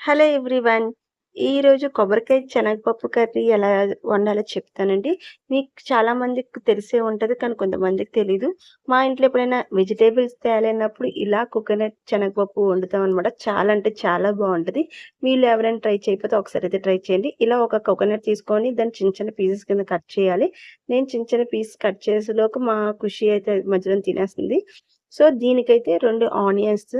Hello everyone. ఈరోజు కొబ్బరికాయ శనగపప్పు కర్రీ ఎలా వండాలో చెప్తానండి. మీకు చాలా మందికి తెలిసే ఉంటుంది కానీ కొంతమందికి తెలీదు. మా ఇంట్లో ఎప్పుడైనా వెజిటేబుల్స్ తేలేనప్పుడు ఇలా కోకోనట్ శనగపప్పు వండుతామనమాట. చాలా అంటే చాలా బాగుంటుంది మీరు ఎవరైనా ట్రై చేయకపోతే ఒకసారి అయితే ట్రై చేయండి. ఇలా ఒక కోకోనట్ తీసుకొని దాన్ని చిన్న చిన్న పీసెస్ కింద కట్ చేయాలి. నేను చిన్న చిన్న పీస్ కట్ చేసేలోకి మా ఖుషి అయితే మధ్యలోనే తినేస్తుంది. సో, దీనికైతే రెండు ఆనియన్స్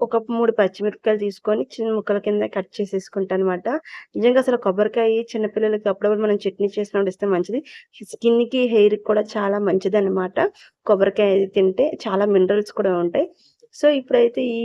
ఒక మూడు పచ్చిమిరపకాయలు తీసుకొని చిన్న ముక్కల కింద కట్ చేసేసుకుంటానమాట. నిజంగా అసలు కొబ్బరికాయ చిన్న పిల్లలకి అప్పుడప్పుడు మనం చట్నీ చేసినప్పుడు ఇస్తే మంచిది. స్కిన్‌కి, హెయిర్‌కి కూడా చాలా మంచిది అనమాట కొబ్బరికాయ తింటే చాలా మినరల్స్ కూడా ఉంటాయి. సో, ఇప్పుడైతే ఈ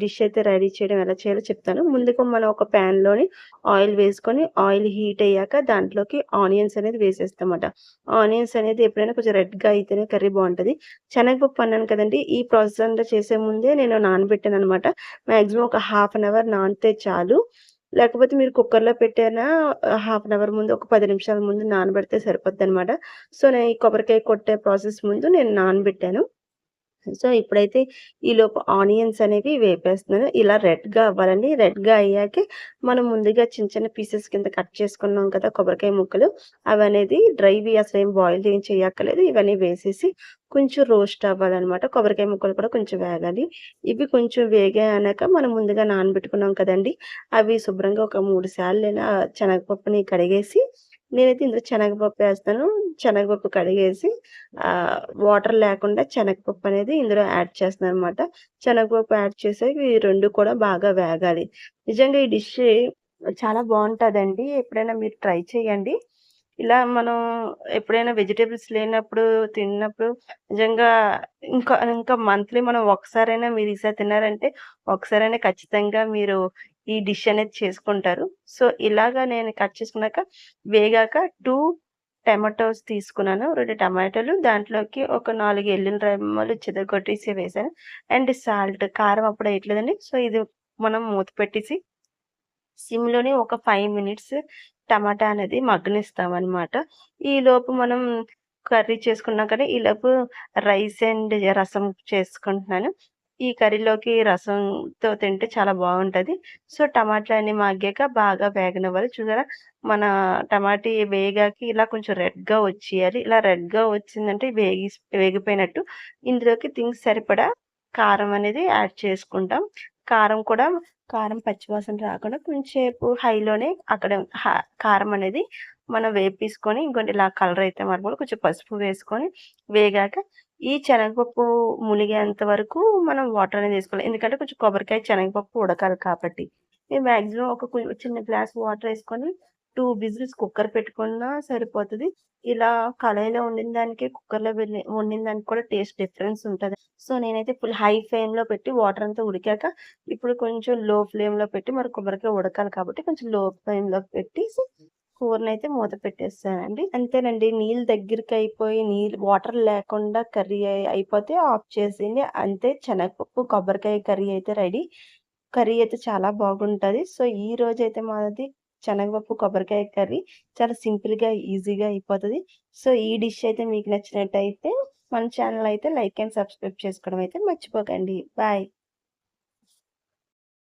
డిష్ అయితే రెడీ చేయడం ఎలా చేయాలో చెప్తాను. ముందుగా మనం ఒక ప్యాన్‌లోని ఆయిల్ వేసుకొని ఆయిల్ హీట్ అయ్యాక దాంట్లోకి ఆనియన్స్ అనేది వేసేస్తామట. ఆనియన్స్ అనేది ఎప్పుడైనా కొంచెం రెడ్‌గా అయితేనే కర్రీ బాగుంటుంది శనగపప్పు అన్నాను కదండీ! ఈ ప్రాసెస్ అంతా చేసే ముందే నేను నానబెట్టాను అనమాట మాక్సిమం ఒక హాఫ్ అన్ అవర్ నానితే చాలు. లేకపోతే మీరు కుక్కర్‌లో పెట్టైనా హాఫ్ అన్ అవర్ ముందు ఒక పది నిమిషాల ముందు నానబెడితే సరిపోద్దనమాట. సో, నేను ఈ కొబ్బరికాయ కొట్టే ప్రాసెస్ ముందు నేను నానబెట్టాను. సో, ఇప్పుడైతే ఈలోపు ఆనియన్స్ అనేవి వేపేస్తున్నాను. ఇలా రెడ్‌గా అవ్వాలండి. రెడ్‌గా అయ్యాకే మనం ముందుగా చిన్న చిన్న పీసెస్ కింద కట్ చేసుకున్నాం కదా! కొబ్బరికాయ ముక్కలు అవనేది డ్రైవి అసలు ఏం బాయిల్ ఏం చేయక్కర్లేదు. ఇవన్నీ వేసేసి కొంచెం రోస్ట్ అవ్వాలన్నమాట కొబ్బరికాయ ముక్కలు కూడా కొంచెం వేగాలి. ఇవి కొంచెం వేగాయనక మనం ముందుగా నానబెట్టుకున్నాం కదండి అవి శుభ్రంగా ఒక 3 సార్లైనా శనగపప్పుని కడిగేసి నేనైతే ఇందులో శనగపప్పు వేస్తాను శనగపప్పు కడిగేసి వాటర్ లేకుండా శనగపప్పు అనేది ఇందులో యాడ్ చేస్తున్నాననమాట. శనగపప్పు యాడ్ చేసాక ఈ 2 కూడా బాగా వేగాలి. నిజంగా ఈ డిష్ చాలా బాగుంటుందండి ఎప్పుడైనా మీరు ట్రై చేయండి. ఇలా మనం ఎప్పుడైనా వెజిటేబుల్స్ లేనప్పుడు తిన్నప్పుడు నిజంగా ఇంకా ఇంకా మంత్లీ మనం ఒకసారైనా మీరు ఈసారి తిన్నారంటే ఒకసారైనా ఖచ్చితంగా మీరు ఈ డిష్ అనేది చేసుకుంటారు. సో, ఇలాగా నేను కట్ చేసుకున్నాక వేగాక టూ టమాటోస్ తీసుకున్నాను. రెండు టమాటాలు దాంట్లోకి ఒక 4 ఎల్లుల్లి రెమ్మలు చిదగొట్టేసి వేసాను అండ్ సాల్ట్ కారం అప్పుడు వేయట్లేదండి సో, ఇది మనం మూత పెట్టేసి సిమ్‌లోనే ఒక ఫైవ్ మినిట్స్ టమాటా అనేది మగ్గనిస్తామనమాట. ఈలోపు మనం కర్రీ చేసుకున్నాం కానీ ఈలోపు రైస్ అండ్ రసం చేసుకుంటున్నాను. ఈ కర్రీలోకి రసంతో తింటే చాలా బాగుంటుంది సో, టమాటాలన్నీ మగ్గాక బాగా వేగనివ్వాలి. చూసారా? మన టమాటీ వేగాక ఇలా కొంచెం రెడ్‌గా వచ్చేయాలి. ఇలా రెడ్‌గా వచ్చిందంటే వేగి వేగిపోయినట్టు. ఇందులోకి థింగ్స్ సరిపడా కారం అనేది యాడ్ చేసుకుంటాం. కారం కూడా కారం పచ్చివాసన రాకుండా కొంచెంసేపు హైలోనే అక్కడ హ కారం అనేది మనం వేపేసుకొని ఇంకోటి ఇలా కలర్ అయితే మాత్రం కొంచెం పసుపు వేసుకొని వేగాక ఈ శనగపప్పు మునిగేంత వరకు మనం వాటర్ అనేది వేసుకోవాలి ఎందుకంటే కొంచెం కొబ్బరికాయ, శనగపప్పు ఉడకాలి కాబట్టి. మేము మాక్సిమం ఒక చిన్న గ్లాస్ వాటర్ వేసుకొని టూ విజిల్స్ కుక్కర్ పెట్టుకున్నా సరిపోతుంది. ఇలా కళాయిలో వండిన దానికి, కుక్కర్‌లో వండిన దానికి కూడా టేస్ట్ డిఫరెన్స్ ఉంటుంది. సో, నేనైతే ఫుల్ హై ఫ్లేమ్‌లో పెట్టి వాటర్ అంతా ఉడికాక ఇప్పుడు కొంచెం లో ఫ్లేమ్‌లో పెట్టి మరి కొబ్బరికాయ ఉడకాలి కాబట్టి కొంచెం లో ఫ్లేమ్‌లో కూరని అయితే మూత పెట్టేస్తానండి. అంతేనండి. నీళ్ళు దగ్గరికి అయిపోయి నీళ్ళు వాటర్ లేకుండా కర్రీ అయిపోతే ఆఫ్ చేసింది అంతే శనగపప్పు, కొబ్బరికాయ కర్రీ అయితే రెడీ. కర్రీ అయితే చాలా బాగుంటుంది. సో, ఈ రోజైతే మాది శనగపప్పు, కొబ్బరికాయ కర్రీ చాలా సింపుల్‌గా, ఈజీగా అయిపోతది. సో, ఈ డిష్ అయితే మీకు నచ్చినట్టయితే మన ఛానల్ అయితే లైక్ అండ్ సబ్స్క్రైబ్ చేసుకోవడం అయితే మర్చిపోకండి. బాయ్.